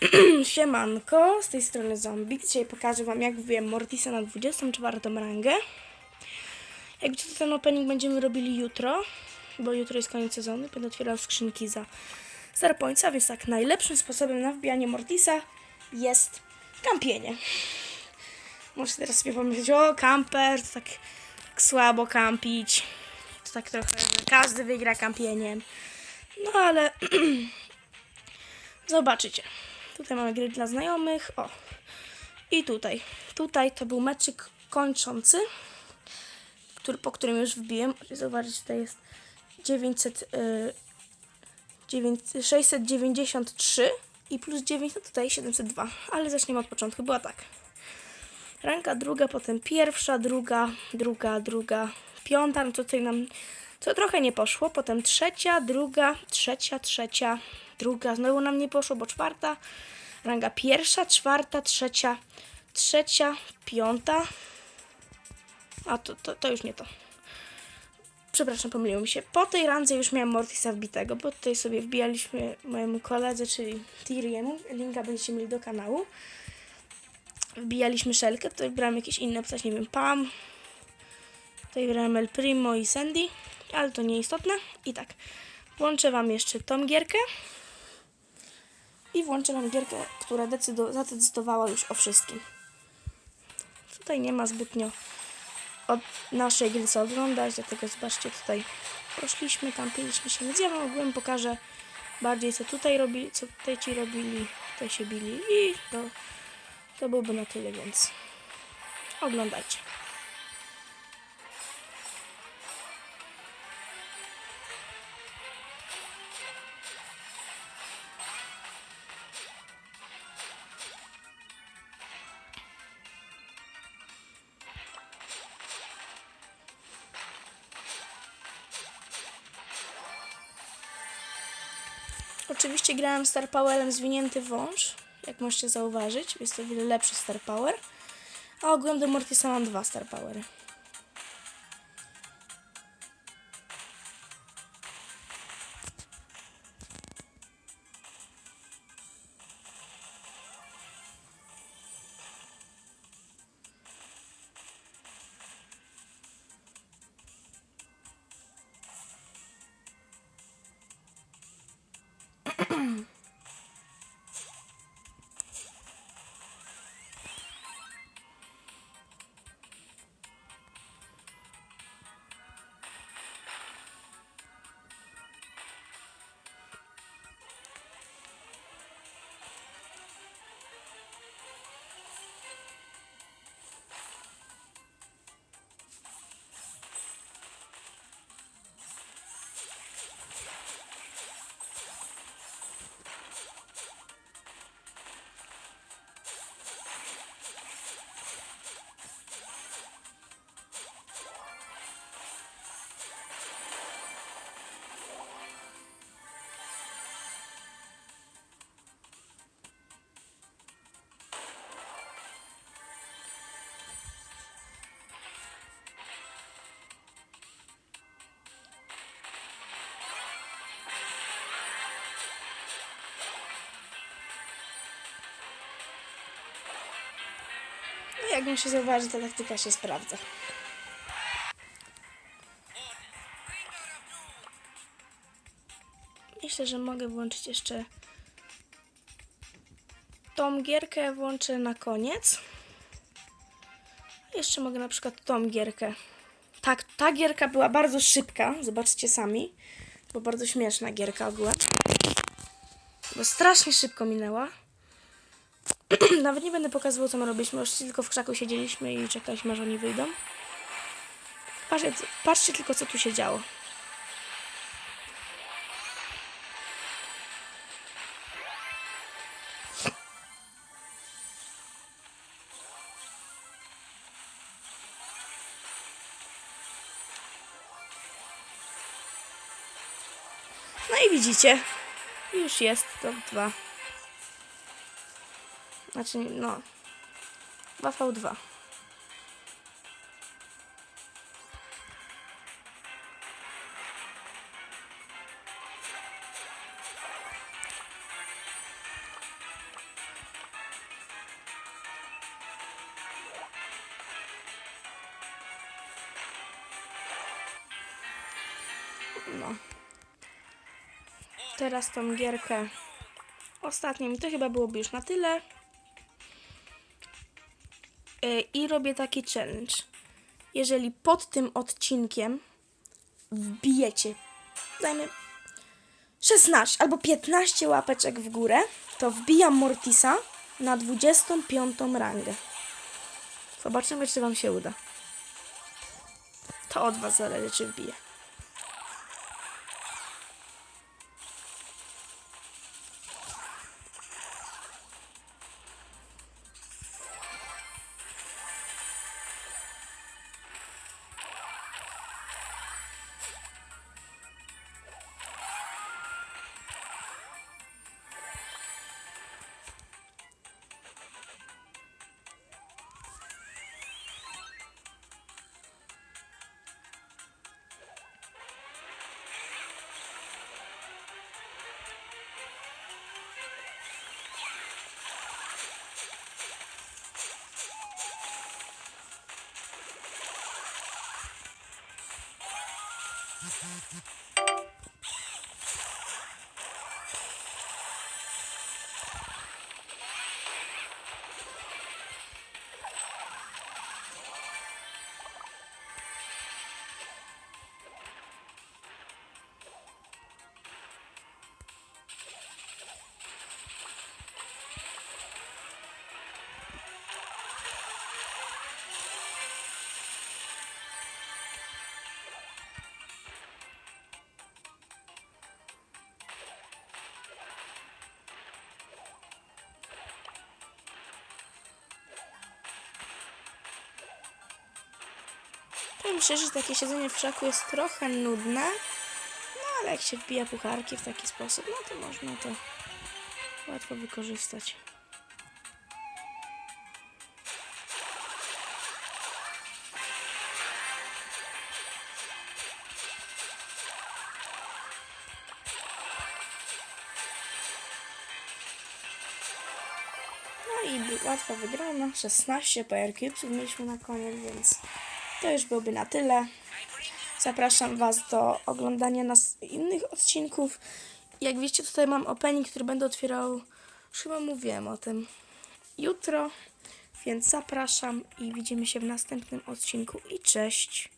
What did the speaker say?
Siemanko, z tej strony Zombie. Dzisiaj pokażę Wam, jak wbiłem Mortisa na 24 rangę. Jak widzicie, ten opening będziemy robili jutro, bo jutro jest koniec sezonu. Będę otwierał skrzynki za Starpointsa, więc tak, najlepszym sposobem na wbijanie Mortisa jest kampienie. Możecie teraz sobie pomyśleć, o, kamper, to tak, tak słabo kampić. To tak trochę, że każdy wygra kampieniem. No ale Zobaczycie. Tutaj mamy gry dla znajomych. O. I tutaj. Tutaj to był meczyk kończący, który, po którym już wbiłem. Zobaczyć, tutaj jest 900, y, 9, 693 i plus 9, no tutaj 702. Ale zaczniemy od początku. Była tak. Ranka druga, potem pierwsza, druga, druga, druga, piąta, no tutaj nam to trochę nie poszło, potem trzecia, druga, trzecia, trzecia, druga, znowu nam nie poszło, bo czwarta, ranga pierwsza, czwarta, trzecia, trzecia, piąta, a to, to, to już nie to. Przepraszam, pomyliło mi się. Po tej randze już miałem Mortisa wbitego, bo tutaj sobie wbijaliśmy mojemu koledze, czyli Tyriemu. Linka będziecie mieli do kanału. Wbijaliśmy szelkę, tutaj brałem jakieś inne postać, nie wiem, Pam. Tutaj brałem El Primo i Sandy, ale to nieistotne. I tak, włączę Wam jeszcze tą gierkę. I włączę gierkę, która decydo- zadecydowała już o wszystkim. Tutaj nie ma zbytnio od naszej gry co oglądać, dlatego zobaczcie tutaj poszliśmy, tam piliśmy się, więc ja Wam ogółem pokażę bardziej co tutaj robili, co tutaj ci robili, tutaj się bili i to, to byłby na tyle, więc oglądajcie. Oczywiście grałem Star Powerem zwinięty wąż, jak możecie zauważyć, jest to wiele lepszy Star Power. A ogółem do Mortisa mam dwa Star Powery. mm jak muszę zauważyć, ta taktyka się sprawdza. Myślę, że mogę włączyć jeszcze tą gierkę, włączę na koniec. Jeszcze mogę na przykład tą gierkę. Tak, ta gierka była bardzo szybka, zobaczcie sami. Bo bardzo śmieszna gierka ogółem. Bo strasznie szybko minęła. Nawet nie będę pokazywał, co my robiliśmy. Już tylko w krzaku siedzieliśmy i czekaliśmy, aż oni wyjdą. Patrzcie, patrzcie tylko, co tu się działo. No i widzicie, już jest to dwa. Znaczy, no. 2v2. No. Teraz tą gierkę ostatnią. I to chyba byłoby już na tyle. Yy, I robię taki challenge. Jeżeli pod tym odcinkiem wbijecie, dajmy 16 albo 15 łapeczek w górę, to wbijam Mortisa na 25 rangę. Zobaczymy, czy Wam się uda. To od Was zależy, czy wbije. えっ? Szczerze, że takie siedzenie w krzaku jest trochę nudne. No ale jak się wbija pucharki w taki sposób, no to można to łatwo wykorzystać. No i łatwa wygrana. 16 PR mieliśmy na koniec, więc to już byłoby na tyle. Zapraszam Was do oglądania nas innych odcinków. Jak widzicie, tutaj mam opening, który będę otwierał, chyba mówiłem o tym, jutro. Więc zapraszam i widzimy się w następnym odcinku. I cześć!